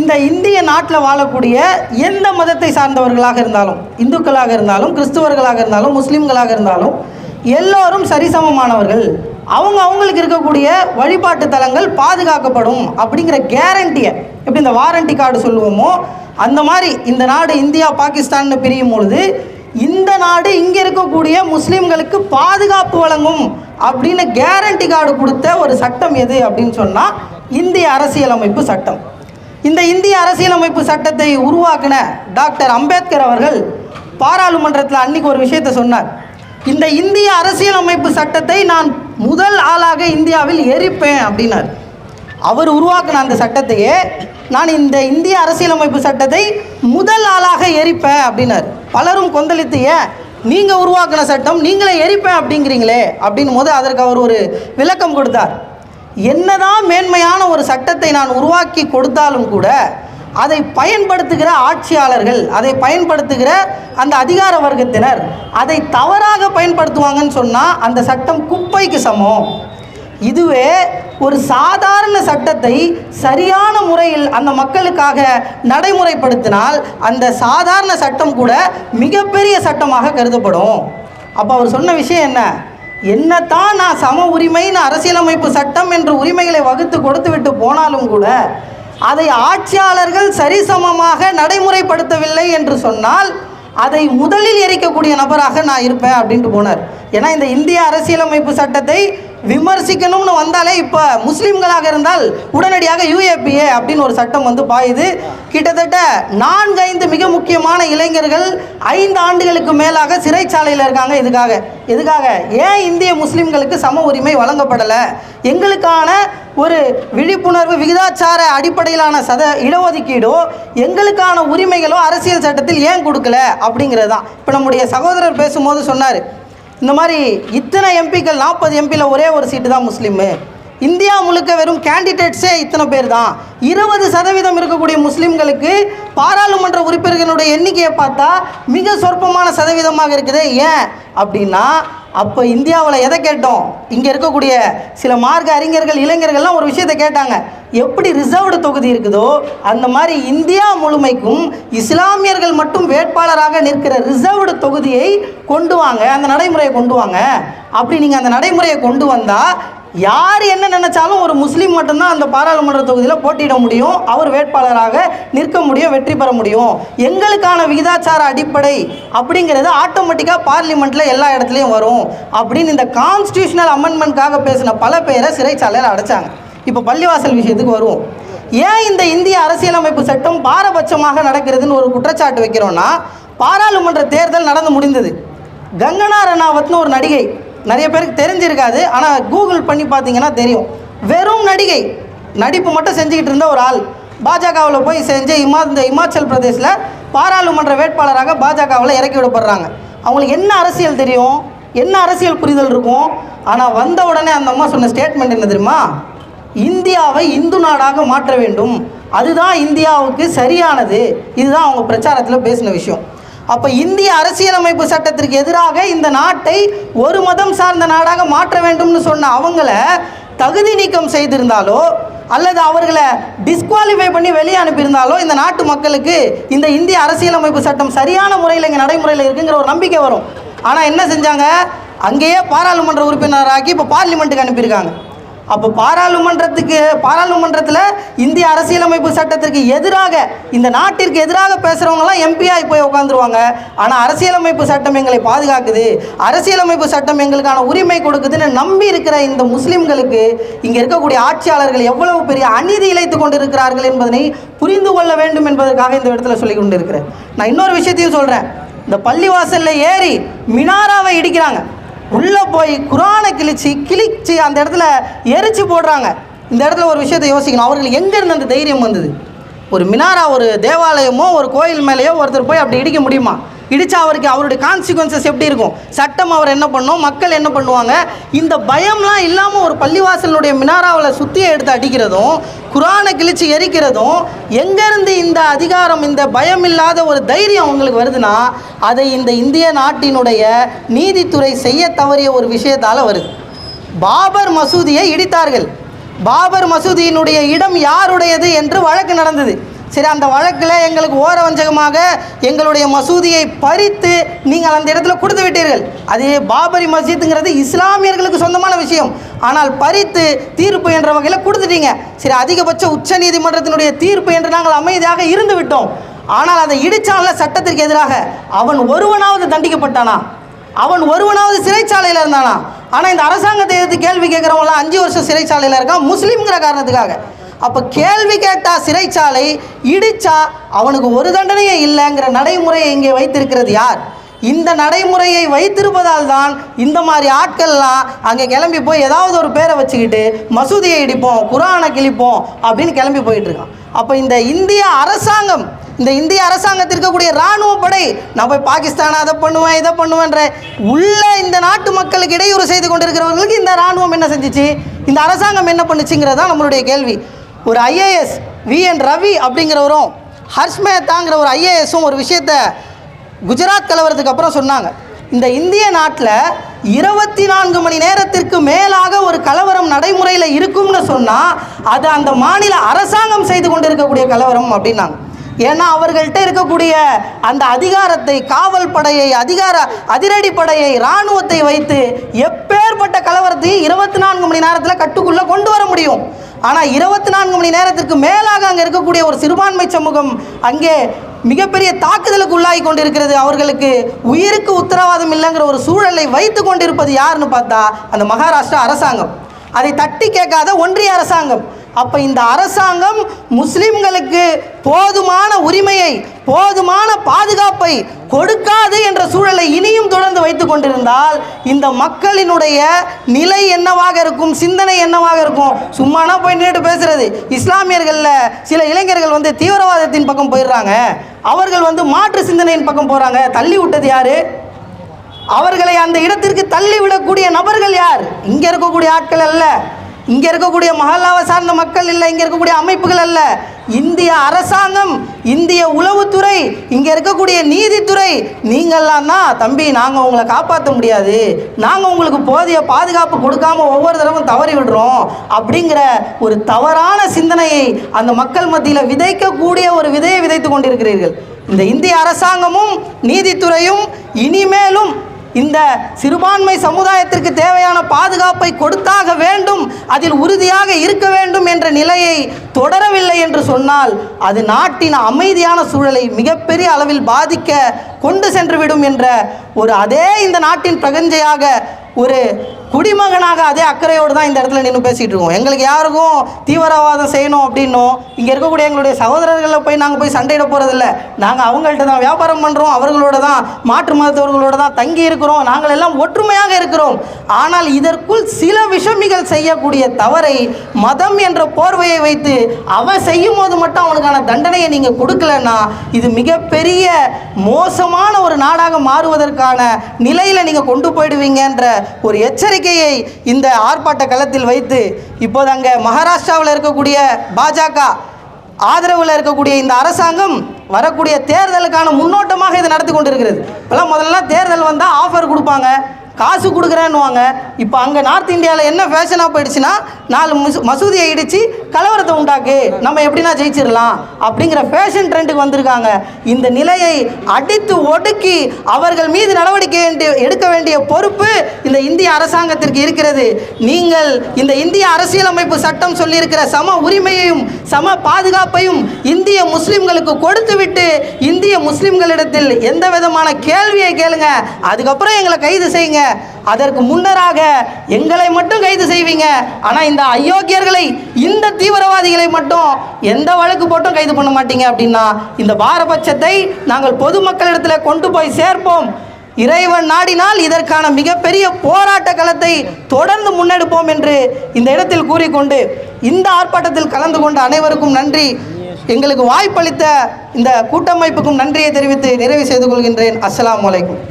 இந்த இந்திய நாட்டில் வாழக்கூடிய எந்த மதத்தை சார்ந்தவர்களாக இருந்தாலும் இந்துக்களாக இருந்தாலும் கிறிஸ்துவர்களாக இருந்தாலும் முஸ்லீம்களாக இருந்தாலும் எல்லோரும் சரிசமமானவர்கள். அவங்க அவங்களுக்கு இருக்கக்கூடிய வழிபாட்டு தலங்கள் பாதுகாக்கப்படும் அப்படிங்கிற கேரண்டியை எப்படி இந்த வாரண்டி கார்டு சொல்லுவோமோ அந்த மாதிரி இந்த நாடு இந்தியா பாகிஸ்தான்னு பிரியும் பொழுது இந்த நாடு இங்கே இருக்கக்கூடிய முஸ்லீம்களுக்கு பாதுகாப்பு வழங்கும் அப்படின்னு கேரண்டி கார்டு கொடுத்த ஒரு சட்டம் எது அப்படின்னு சொன்னால் இந்திய அரசியலமைப்பு சட்டம். இந்த இந்திய அரசியலமைப்பு சட்டத்தை உருவாக்கின டாக்டர் அம்பேத்கர் அவர்கள் பாராளுமன்றத்தில் அன்னைக்கு ஒரு விஷயத்தை சொன்னார். இந்த இந்திய அரசியலமைப்பு சட்டத்தை நான் முதல் ஆளாக இந்தியாவில் எரிப்பேன் அப்படின்னார். அவர் உருவாக்கின அந்த சட்டத்தையே நான் இந்த இந்திய அரசியலமைப்பு சட்டத்தை முதல் ஆளாக எரிப்பேன் அப்படின்னார். பலரும் கொந்தளித்து ஏன் நீங்கள் உருவாக்கின சட்டம் நீங்களே எரிப்பேன் அப்படிங்கிறீங்களே அப்படின் போது அதற்கு அவர் ஒரு விளக்கம் கொடுத்தார். என்னதான் மேன்மையான ஒரு சட்டத்தை நான் உருவாக்கி கொடுத்தாலும் கூட அதை பயன்படுத்துகிற ஆட்சியாளர்கள் அதை பயன்படுத்துகிற அந்த அதிகார வர்க்கத்தினர் அதை தவறாக பயன்படுத்துவாங்கன்னு சொன்னால் அந்த சட்டம் குப்பைக்கு சமம். இதுவே ஒரு சாதாரண சட்டத்தை சரியான முறையில் அந்த மக்களுக்காக நடைமுறைப்படுத்தினால் அந்த சாதாரண சட்டம் கூட மிகப்பெரிய சட்டமாக கருதப்படும். அப்போ அவர் சொன்ன விஷயம் என்ன? என்னத்தான் நான் சம உரிமைன்னு அரசியலமைப்பு சட்டம் என்ற உரிமைகளை வகுத்து கொடுத்து விட்டு போனாலும் கூட அதை ஆட்சியாளர்கள் சரிசமமாக நடைமுறைப்படுத்தவில்லை என்று சொன்னால் அதை முதலில் எரிக்கக்கூடிய நபராக நான் இருப்பேன் அப்படின்ட்டு போனார். ஏன்னா இந்த இந்திய அரசியலமைப்பு சட்டத்தை விமர்சிக்கணும்னு வந்தாலே இப்போ முஸ்லீம்களாக இருந்தால் உடனடியாக யூஏபிஏ அப்படின்னு ஒரு சட்டம் வந்து பாயுது. கிட்டத்தட்ட நான்கு ஐந்து மிக முக்கியமான இளைஞர்கள் ஐந்து ஆண்டுகளுக்கு மேலாக சிறைச்சாலையில் இருக்காங்க. இதுக்காக எதுக்காக ஏன் இந்திய முஸ்லீம்களுக்கு சம உரிமை வழங்கப்படலை? எங்களுக்கான ஒரு விழிப்புணர்வு விகிதாச்சார அடிப்படையிலான சத இடஒதுக்கீடோ எங்களுக்கான உரிமைகளோ அரசியல் சட்டத்தில் ஏன் கொடுக்கல? அப்படிங்கிறது தான் இப்போ நம்முடைய சகோதரர் பேசும்போது சொன்னார் இந்த மாதிரி இத்தனை எம்பிக்கள் நாற்பது எம்பியில் ஒரே ஒரு சீட்டு தான் முஸ்லீமு. இந்தியா முழுக்க வெறும் கேண்டிடேட்ஸே இத்தனை பேர் தான். இருபது சதவீதம் இருக்கக்கூடிய முஸ்லீம்களுக்கு பாராளுமன்ற உறுப்பினர்களுடைய எண்ணிக்கையை பார்த்தா மிக சொற்பமான சதவீதமாக இருக்குது. ஏன்? அப்படின்னா அப்போ இந்தியாவில் எதை கேட்டோம்? இங்கே இருக்கக்கூடிய சில மார்க்க அறிஞர்கள் இளைஞர்கள்லாம் ஒரு விஷயத்தை கேட்டாங்க. எப்படி ரிசர்வ்டு தொகுதி இருக்குதோ அந்த மாதிரி இந்தியா முழுமைக்கும் இஸ்லாமியர்கள் மட்டும் வேட்பாளராக நிற்கிற ரிசர்வ்டு தொகுதியை கொண்டு வாங்க அந்த நடைமுறையை கொண்டு வாங்க. அப்படி நீங்கள் அந்த நடைமுறையை கொண்டு வந்தால் யார் என்ன நினைச்சாலும் ஒரு முஸ்லீம் மட்டும்தான் அந்த பாராளுமன்ற தொகுதியில் போட்டியிட முடியும். அவர் வேட்பாளராக நிற்க முடியும் வெற்றி பெற முடியும். எங்களுக்கான விகிதாச்சார அடிப்படை அப்படிங்கிறது ஆட்டோமேட்டிக்காக பார்லிமெண்ட்டில் எல்லா இடத்துலையும் வரும். அப்படின்னு இந்த கான்ஸ்டியூஷனல் அமெண்ட்மெண்ட்காக பேசின பல பேரை சிறைச்சாலையில் அடைச்சாங்க. இப்போ பள்ளிவாசல் விஷயத்துக்கு வருவோம். ஏன் இந்த இந்திய அரசியலமைப்பு சட்டம் பாரபட்சமாக நடக்கிறதுன்னு ஒரு குற்றச்சாட்டு வைக்கிறோன்னா பாராளுமன்ற தேர்தல் நடந்து முடிந்தது. கங்கனா ரணாவத்னு ஒரு நடிகை நிறைய பேருக்கு தெரிஞ்சிருக்காது ஆனால் கூகுள் பண்ணி பார்த்தீங்கன்னா தெரியும். வெறும் நடிகை நடிப்பு மட்டும் செஞ்சுக்கிட்டு இருந்த ஒரு ஆள். பாஜகவில் போய் செஞ்சு இமா இந்த இமாச்சல் பிரதேசில் பாராளுமன்ற வேட்பாளராக பாஜகவில் இறக்கி விடப்படுறாங்க. அவங்களுக்கு என்ன அரசியல் தெரியும்? என்ன அரசியல் புரிதல் இருக்கும்? ஆனால் வந்த உடனே அந்த அம்மா சொன்ன ஸ்டேட்மெண்ட் என்ன தெரியுமா? இந்தியாவை இந்து நாடாக மாற்ற வேண்டும். அதுதான் இந்தியாவுக்கு சரியானது. இதுதான் அவங்க பிரச்சாரத்தில் பேசின விஷயம். அப்போ இந்திய அரசியலமைப்பு சட்டத்திற்கு எதிராக இந்த நாட்டை ஒரு மதம் சார்ந்த நாடாக மாற்ற வேண்டும்னு சொன்ன அவங்கள தகுதி நீக்கம் செய்திருந்தாலோ அல்லது அவர்களை டிஸ்குவாலிஃபை பண்ணி வெளியே அனுப்பியிருந்தாலோ இந்த நாட்டு மக்களுக்கு இந்த இந்திய அரசியலமைப்பு சட்டம் சரியான முறையில் இங்கே நடைமுறையில் இருக்குங்கிற ஒரு நம்பிக்கை வரும். ஆனால் என்ன செஞ்சாங்க? அங்கேயே பாராளுமன்ற உறுப்பினராக்கி இப்போ பார்லிமெண்ட்டுக்கு அனுப்பியிருக்காங்க. அப்போ பாராளுமன்றத்துக்கு பாராளுமன்றத்தில் இந்திய அரசியலமைப்பு சட்டத்திற்கு எதிராக இந்த நாட்டிற்கு எதிராக பேசுகிறவங்களாம் எம்பியாகி போய் உட்காந்துருவாங்க ஆனால் அரசியலமைப்பு சட்டம் எங்களை பாதுகாக்குது. அரசியலமைப்பு சட்டம் எங்களுக்கான உரிமை கொடுக்குதுன்னு நம்பி இருக்கிற இந்த முஸ்லீம்களுக்கு இங்கே இருக்கக்கூடிய ஆட்சியாளர்கள் எவ்வளவு பெரிய அநீதி இழைத்து கொண்டிருக்கிறார்கள் என்பதனை புரிந்து கொள்ள வேண்டும் என்பதற்காக இந்த இடத்துல சொல்லி கொண்டு இருக்கிறேன் நான் இன்னொரு விஷயத்தையும் சொல்கிறேன் இந்த பள்ளிவாசலில் ஏறி மினாராவை இடிக்கிறாங்க. உள்ளே போய் குரானை கிழிச்சு கிழிச்சு அந்த இடத்துல எரிச்சு போடுறாங்க. இந்த இடத்துல ஒரு விஷயத்தை யோசிக்கணும். அவர்களுக்கு எங்கேருந்து அந்த தைரியம் வந்தது? ஒரு மினாரா ஒரு தேவாலயமோ ஒரு கோயில் மேலேயோ ஒருத்தர் போய் அப்படி இடிக்க முடியுமா? இடிச்சா அவருக்கு அவருடைய கான்சிக்வன்சஸ் எப்படி இருக்கும்? சட்டம் அவர் என்ன பண்ணும்? மக்கள் என்ன பண்ணுவாங்க? இந்த பயம்லாம் இல்லாமல் ஒரு பள்ளிவாசலுடைய மினாராவில் சுற்றியை எடுத்து அடிக்கிறதும் குரானை கிழிச்சு எரிக்கிறதும் எங்கேருந்து இந்த அதிகாரம் இந்த பயம் இல்லாத ஒரு தைரியம் அவங்களுக்கு வருதுன்னா அதை இந்த இந்திய நாட்டினுடைய நீதித்துறை செய்ய தவறிய ஒரு விஷயத்தால் வருது. பாபர் மசூதியை இடித்தார்கள். பாபர் மசூதியினுடைய இடம் யாருடையது என்று வழக்கு நடந்தது. சரி அந்த வழக்கில் எங்களுக்கு ஓர வஞ்சகமாக எங்களுடைய மசூதியை பறித்து நீங்கள் அந்த இடத்துல கொடுத்து விட்டீர்கள். அது பாபரி மஸ்ஜித்துங்கிறது இஸ்லாமியர்களுக்கு சொந்தமான விஷயம். ஆனால் பறித்து தீர்ப்பு என்ற வகையில் கொடுத்துட்டீங்க. சரி அதிகபட்ச உச்ச நீதிமன்றத்தினுடைய தீர்ப்பு என்று நாங்கள் அமைதியாக இருந்து விட்டோம். ஆனால் அதை இடிச்சால சட்டத்திற்கு எதிராக அவன் ஒருவனாவது தண்டிக்கப்பட்டானா? அவன் ஒருவனாவது சிறைச்சாலையில் இருந்தானா? ஆனால் இந்த அரசாங்கத்தை எதிர்த்து கேள்வி கேட்குறவங்களாம் அஞ்சு வருஷம் சிறைச்சாலையில் இருக்கான். முஸ்லீம்ங்கிற காரணத்துக்காக. அப்போ கேள்வி கேட்டால் சிறைச்சாலை இடிச்சா அவனுக்கு ஒரு தண்டனையே இல்லைங்கிற நடைமுறையை இங்கே வைத்திருக்கிறது யார்? இந்த நடைமுறையை வைத்திருப்பதால் தான் இந்த மாதிரி ஆட்கள்லாம் அங்கே கிளம்பி போய் ஏதாவது ஒரு பேரை வச்சுக்கிட்டு மசூதியை இடிப்போம் குரானை கிழிப்போம் அப்படின்னு கிளம்பி போயிட்டுருக்கான் அப்போ இந்த இந்திய அரசாங்கம் இந்த இந்திய அரசாங்கத்தில் இருக்கக்கூடிய இராணுவ படை நான் போய் பாகிஸ்தான் அதை பண்ணுவேன் இதை பண்ணுவேன்ற உள்ள இந்த நாட்டு மக்களுக்கு இடையூறு செய்து கொண்டிருக்கிறவர்களுக்கு இந்த இராணுவம் என்ன செஞ்சுச்சு? இந்த அரசாங்கம் என்ன பண்ணுச்சுங்கிறது தான் நம்மளுடைய கேள்வி. ஒரு ஐஏஎஸ் வி என் ரவி அப்படிங்கிறவரும் ஹர்ஷ் மேத்தாங்கிற ஒரு ஐஏஎஸும் ஒரு விஷயத்தை குஜராத் கலவரத்துக்கு அப்புறம் சொன்னாங்க. இந்த இந்திய நாட்டில் இருபத்தி நான்கு மணி நேரத்திற்கு மேலாக ஒரு கலவரம் நடைமுறையில் இருக்கும்னு சொன்னால் அது அந்த மாநில அரசாங்கம் செய்து கொண்டிருக்கக்கூடிய கலவரம் அப்படின்னாங்க. ஏன்னா அவர்கள்ட்ட இருக்கக்கூடிய அந்த அதிகாரத்தை காவல் படையை அதிகார அதிரடி படையை இராணுவத்தை வைத்து எப்பேற்பட்ட கலவரத்தையும் இருபத்தி நான்கு மணி நேரத்தில் கட்டுக்குள்ளே கொண்டு வர முடியும். ஆனால் இருபத்தி நான்கு மணி நேரத்திற்கு மேலாக அங்கே இருக்கக்கூடிய ஒரு சிறுபான்மை சமூகம் அங்கே மிகப்பெரிய தாக்குதலுக்கு உள்ளாகி கொண்டிருக்கிறது. அவர்களுக்கு உயிருக்கு உத்தரவாதம் இல்லைங்கிற ஒரு சூழலை வைத்து கொண்டிருப்பது யாருன்னு பார்த்தா அந்த மகாராஷ்டிரா அரசாங்கம். அதை தட்டி கேட்காத ஒன்றிய அரசாங்கம். அப்போ இந்த அரசாங்கம் முஸ்லிம்களுக்கு போதுமான உரிமையை போதுமான பாதுகாப்பை கொடுக்காது என்ற சூழலை இனியும் தொடர்ந்து வைத்து கொண்டிருந்தால் இந்த மக்களினுடைய நிலை என்னவாக இருக்கும் சிந்தனை என்னவாக இருக்கும்? சும்மானா போய் நின்றுட்டு பேசுறது. இஸ்லாமியர்களில் சில இளைஞர்கள் வந்து தீவிரவாதத்தின் பக்கம் போயிடுறாங்க. அவர்கள் வந்து மாற்று சிந்தனையின் பக்கம் போகிறாங்க தள்ளி விட்டது யாரு? அவர்களை அந்த இடத்திற்கு தள்ளி விடக்கூடிய நபர்கள் யார்? இங்கே இருக்கக்கூடிய ஆட்கள் அல்ல. இங்கே இருக்கக்கூடிய மஹல்லாவை சார்ந்த மக்கள் இல்லை இங்கே இருக்கக்கூடிய அமைப்புகள் அல்ல. இந்திய அரசாங்கம் இந்திய உளவுத்துறை இங்கே இருக்கக்கூடிய நீதித்துறை நீங்கள்லாம் தான் தம்பி நாங்கள் உங்களை காப்பாற்ற முடியாது. நாங்கள் உங்களுக்கு போதிய பாதுகாப்பு கொடுக்காம ஒவ்வொரு தடவும் தவறி விடுறோம். அப்படிங்கிற ஒரு தவறான சிந்தனையை அந்த மக்கள் மத்தியில் விதைக்கக்கூடிய ஒரு விதையை விதைத்து கொண்டிருக்கிறீர்கள். இந்த இந்திய அரசாங்கமும் நீதித்துறையும் இனிமேலும் இந்த சிறுபான்மை சமுதாயத்திற்கு தேவையான பாதுகாப்பை கொடுத்தாக வேண்டும் அதில் உறுதியாக இருக்க வேண்டும் என்ற நிலையை தொடரவில்லை என்று சொன்னால் அது நாட்டின் அமைதியான சூழலை மிகப்பெரிய அளவில் பாதிக்க கொண்டு சென்றுவிடும் என்ற ஒரு அதே இந்த நாட்டின் பிரகஞ்சையாக ஒரு குடிமகனாக அதே அக்கறையோடு தான் இந்த இடத்துல நின்று பேசிகிட்டு இருக்கோம். எங்களுக்கு யாருக்கும் தீவிரவாதம் செய்யணும் அப்படின்னும் இங்கே இருக்கக்கூடிய எங்களுடைய சகோதரர்களில் போய் நாங்கள் போய் சண்டையிட போகிறதில்ல நாங்கள் அவங்கள்ட்ட தான் வியாபாரம் பண்ணுறோம் அவர்களோட தான் மாற்று மதத்தவர்களோட தான் தங்கி இருக்கிறோம் நாங்கள் எல்லாம் ஒற்றுமையாக இருக்கிறோம். ஆனால் இதற்குள் சில விஷமிகள் செய்யக்கூடிய தவறை மதம் என்ற போர்வையை வைத்து அவன் செய்யும் போது மட்டும் அவனுக்கான தண்டனையை நீங்கள் கொடுக்கலன்னா இது மிகப்பெரிய மோசமான ஒரு நாடாக மாறுவதற்கான நிலையில் நீங்கள் கொண்டு போயிடுவீங்கன்ற ஒரு எச்சரிக்கை எச்சரிக்கையை இந்த ஆர்ப்பாட்ட களத்தில் வைத்து இப்போது அங்கே மகாராஷ்டிராவில் இருக்கக்கூடிய பாஜக ஆதரவில் இருக்கக்கூடிய இந்த அரசாங்கம் வரக்கூடிய தேர்தலுக்கான முன்னோட்டமாக இதை நடத்தி கொண்டிருக்கிறது. இப்போல்லாம் முதல்ல தேர்தல் வந்தால் ஆஃபர் கொடுப்பாங்க காசு கொடுக்குறேன்னுவாங்க. இப்போ அங்கே நார்த் இந்தியாவில் என்ன ஃபேஷனாக போயிடுச்சுன்னா நாலு மசூதியை இடித்து கலவரத்தை உண்டாக்கு. நம்ம எப்படின்னா ஜெயிச்சிடலாம் அப்படிங்கிற ஃபேஷன் ட்ரெண்டுக்கு வந்திருக்காங்க. இந்த நிலையை அடித்து ஒடுக்கி அவர்கள் மீது நடவடிக்கை எடுக்க வேண்டிய பொறுப்பு இந்த இந்திய அரசாங்கத்திற்கு இருக்கிறது. நீங்கள் இந்த இந்திய அரசியலமைப்பு சட்டம் சொல்லியிருக்கிற சம உரிமையையும் சம பாதுகாப்பையும் இந்திய முஸ்லிம்களுக்கு கொடுத்துவிட்டு இந்திய முஸ்லிம்களிடத்தில் எந்த விதமான கேள்வியை கேளுங்க. அதுக்கப்புறம் எங்களை கைது செய்யுங்க. அதற்கு முன்னராக எங்களை மட்டும் கைது செய்வீங்க. ஆனால் இந்த அயோக்கியர்களை இந்த தீவிரவாதிகளை மட்டும் எந்த வழக்கு போட்டும் கைது பண்ண மாட்டீங்க அப்படின்னா இந்த பாரபட்சத்தை நாங்கள் பொதுமக்களிடத்தில் கொண்டு போய் சேர்ப்போம். இறைவன் நாடினால் இதற்கான மிகப்பெரிய போராட்ட களத்தை தொடர்ந்து முன்னெடுப்போம் என்று இந்த இடத்தில் கூறிக்கொண்டு இந்த ஆர்ப்பாட்டத்தில் கலந்து கொண்ட அனைவருக்கும் நன்றி. எங்களுக்கு வாய்ப்பளித்த இந்த கூட்டமைப்புக்கும் நன்றியை தெரிவித்து நிறைவு செய்து கொள்கின்றேன். அஸ்லாம் வலைக்கும்